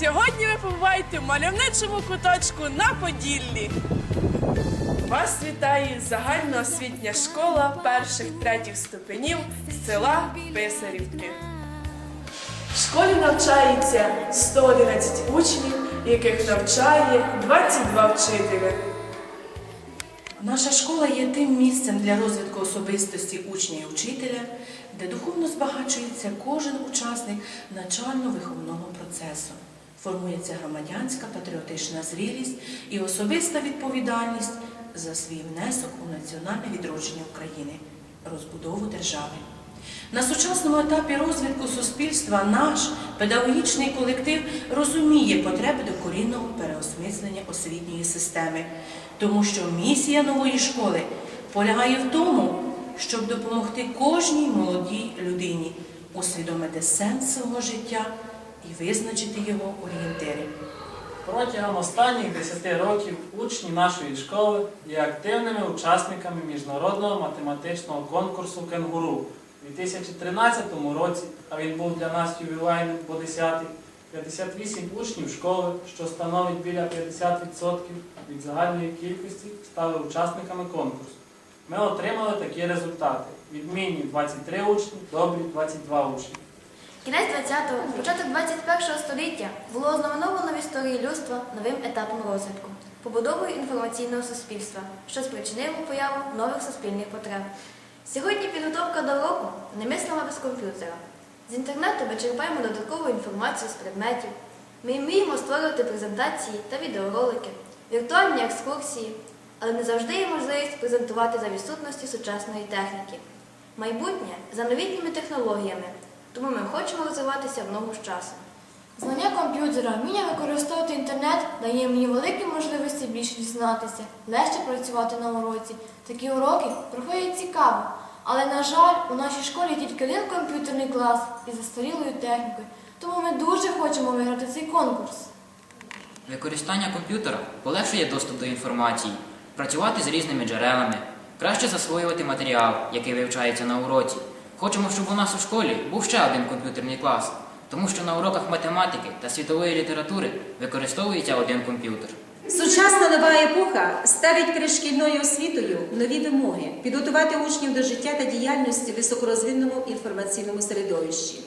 Сьогодні ви побуваєте в мальовничому куточку на Поділлі. Вас вітає загальноосвітня школа перших третіх ступенів села Писарівки. В школі навчається 111 учнів, яких навчає 22 вчителя. Наша школа є тим місцем для розвитку особистості учня і учителя, де духовно збагачується кожен учасник навчально-виховного процесу. Формується громадянська патріотична зрілість і особиста відповідальність за свій внесок у національне відродження України, розбудову держави. На сучасному етапі розвитку суспільства наш педагогічний колектив розуміє потреби докорінного переосмислення освітньої системи, тому що місія нової школи полягає в тому, щоб допомогти кожній молодій людині усвідомити сенс свого життя і визначити його орієнтири. Протягом останніх 10 років учні нашої школи є активними учасниками міжнародного математичного конкурсу Кенгуру у 2013 році, а він був для нас ювілейним по 10 58 учнів школи, що становить біля 50% від загальної кількості, стали учасниками конкурсу. Ми отримали такі результати: відмінні 23 учні, добрі 22 учні. Кінець 20-го, початок 21-го століття було ознаменовано в історії людства новим етапом розвитку, побудовою інформаційного суспільства, що спричинило появу нових суспільних потреб. Сьогодні підготовка до року немислима без комп'ютера. З інтернету ми черпаємо додаткову інформацію з предметів. Ми вміємо створювати презентації та відеоролики, віртуальні екскурсії, але не завжди є можливість презентувати за відсутності сучасної техніки. Майбутнє за новітніми технологіями, тому ми хочемо розвиватися в ногу з часом. Знання комп'ютера, вміння використовувати інтернет дає мені великі можливості більше дізнатися, легше працювати на уроці. Такі уроки проходять цікаво. Але, на жаль, у нашій школі тільки один комп'ютерний клас із застарілою технікою. Тому ми дуже хочемо виграти цей конкурс. Використання комп'ютера полегшує доступ до інформації, працювати з різними джерелами, краще засвоювати матеріал, який вивчається на уроці. Хочемо, щоб у нас у школі був ще один комп'ютерний клас, тому що на уроках математики та світової літератури використовується один комп'ютер. Сучасна нова епоха ставить перед шкільною освітою нові вимоги підготувати учнів до життя та діяльності в високорозвиненому інформаційному середовищі.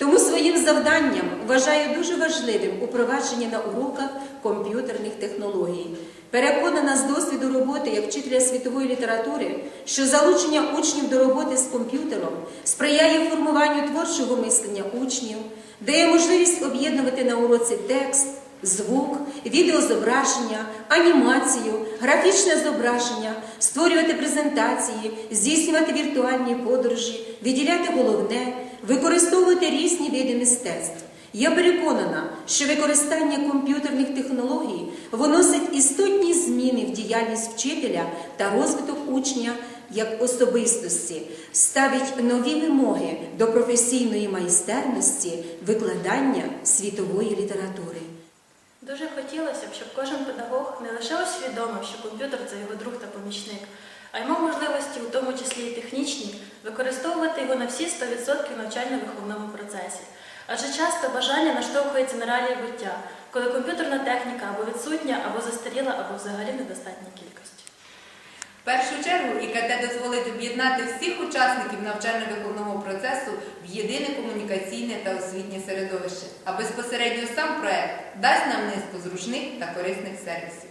Тому своїм завданням вважаю дуже важливим упровадження на уроках комп'ютерних технологій. Переконана з досвіду роботи як вчителя світової літератури, що залучення учнів до роботи з комп'ютером сприяє формуванню творчого мислення учнів, дає можливість об'єднувати на уроці текст, звук, відеозображення, анімацію, графічне зображення, створювати презентації, здійснювати віртуальні подорожі, виділяти головне, використовувати різні види мистецтв. Я переконана, що використання комп'ютерних технологій вносить істотні зміни в діяльність вчителя та розвиток учня як особистості, ставить нові вимоги до професійної майстерності викладання світової літератури. Дуже хотілося б, щоб кожен педагог не лише усвідомив, що комп'ютер це його друг та помічник, а й мав можливості, у тому числі і технічні, використовувати його на всі 100% в навчально-виховному процесі. Адже часто бажання наштовхується на реалії буття, коли комп'ютерна техніка або відсутня, або застаріла, або взагалі недостатня кількості. В першу чергу ІКТ дозволить об'єднати всіх учасників навчально-виховного процесу в єдине комунікаційне та освітнє середовище, а безпосередньо сам проект дасть нам низку зручних та корисних сервісів.